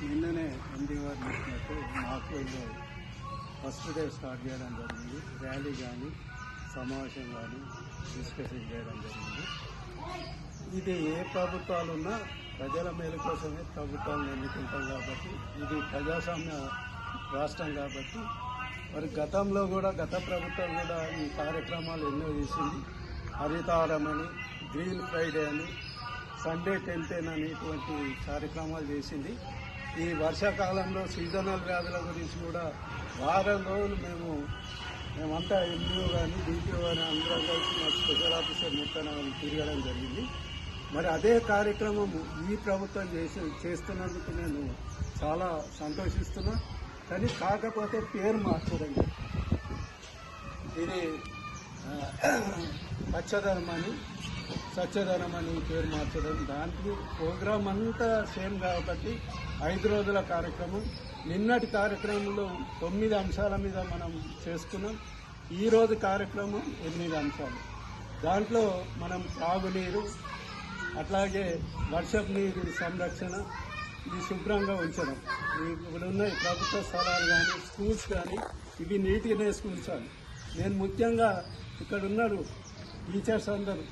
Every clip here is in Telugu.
ఎండి వారు చెప్పినట్టు మాకు ఫస్ట్ డే స్టార్ట్ చేయడం జరిగింది. ర్యాలీ కానీ సమావేశం కానీ డిస్కషన్ చేయడం జరిగింది. ఇది ఏ ప్రభుత్వాలు ఉన్నా ప్రజల మేలు కోసమే ప్రభుత్వాలను ఎన్నుకుంటాం కాబట్టి ఇది ప్రజాస్వామ్య రాష్ట్రం కాబట్టి మరి గతంలో కూడా గత ప్రభుత్వం కూడా ఈ కార్యక్రమాలు ఎన్నో చేసింది. హరితారమని గ్రీన్ ఫ్రైడే అని సండే నన్ను ఇటువంటి కార్యక్రమాలు చేసింది. ఈ వర్షాకాలంలో సీజనల్ వ్యాధుల గురించి కూడా వారం రోజులు మేము మేమంతా ఎండిఓ కానీ డిపిఓ కానీ అందరం కలిసి మా స్పెషల్ ఆఫీసర్ మొత్తం తిరగడం జరిగింది. మరి అదే కార్యక్రమం ఈ ప్రభుత్వం చేసి చేస్తున్నందుకు నేను చాలా సంతోషిస్తున్నా. కానీ కాకపోతే పేరు మార్చదండి. ఇది ఆ, పచ్చదనం అని సత్యధనం అని పేరు మార్చడం. దాంట్లో ప్రోగ్రాం అంతా సేమ్ కాబట్టి ఐదు రోజుల కార్యక్రమం. నిన్నటి కార్యక్రమంలో తొమ్మిది అంశాల మీద మనం చేసుకున్నాం. ఈరోజు కార్యక్రమం ఎనిమిది అంశాలు. దాంట్లో మనం తాగునీరు అట్లాగే వర్షపు నీరు సంరక్షణ ఇది శుభ్రంగా ఉంచడం. ఇప్పుడు ఉన్న ప్రభుత్వ స్థలాలు కానీ స్కూల్స్ కానీ ఇవి నీట్నెస్ ఉంచాలి నేను ముఖ్యంగా ఇక్కడ ఉన్నారు టీచర్స్ అందరూ.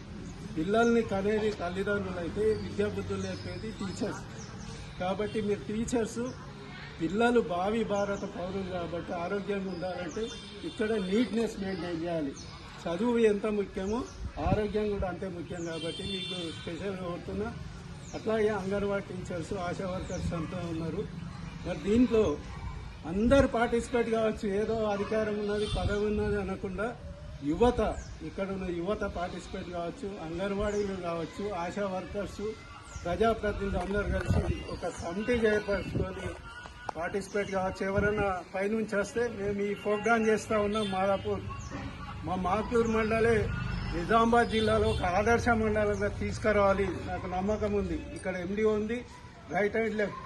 పిల్లల్ని కనేది తల్లిదండ్రులు అయితే విద్యాబుద్ధులు నేర్పేది టీచర్స్ కాబట్టి మీరు టీచర్స్ పిల్లలు భావి భారత పౌరులు కాబట్టి ఆరోగ్యంగా ఉండాలంటే ఇక్కడ నీట్నెస్ మెయింటైన్ చేయాలి. చదువు ఎంత ముఖ్యమో ఆరోగ్యం కూడా అంతే ముఖ్యం కాబట్టి మీకు స్పెషల్గా కోరుతున్నా అట్లాగే అంగన్వాడీ టీచర్స్ ఆశా వర్కర్స్ అంతా ఉన్నారు. మరి దీంట్లో అందరు పార్టిసిపేట్ కావచ్చు. ఏదో అధికారం ఉన్నది పదవి ఉన్నది అనకుండా యువత ఇక్కడ ఉన్న యువత పార్టిసిపేట్ కావచ్చు అంగన్వాడీలు కావచ్చు ఆశా వర్కర్స్ ప్రజాప్రతినిధులు అందరు కలిసి ఒక కమిటీ ఏర్పరచుకొని పార్టిసిపేట్ కావచ్చు. ఎవరైనా పైనుంచి వస్తే మేము ఈ ప్రోగ్రామ్ చేస్తూ ఉన్నాం మాదాపూర్. మా మాతూరు మండలే నిజామాబాద్ జిల్లాలో ఒక ఆదర్శ మండలంగా తీసుకురావాలి. నాకు నమ్మకం ఉంది. ఇక్కడ ఎండి ఉంది రైట్ అండ్ లెఫ్ట్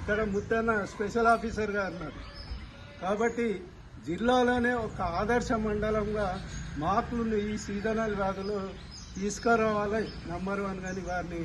ఇక్కడ ముత్తన్న స్పెషల్ ఆఫీసర్ గారు ఉన్నారు. కాబట్టి జిల్లాలోనే ఒక ఆదర్శ మండలంగా మార్పులు ఈ సీజనల్ వ్యాధులు తీసుకురావాలి నెంబర్ వన్ కానీ వారిని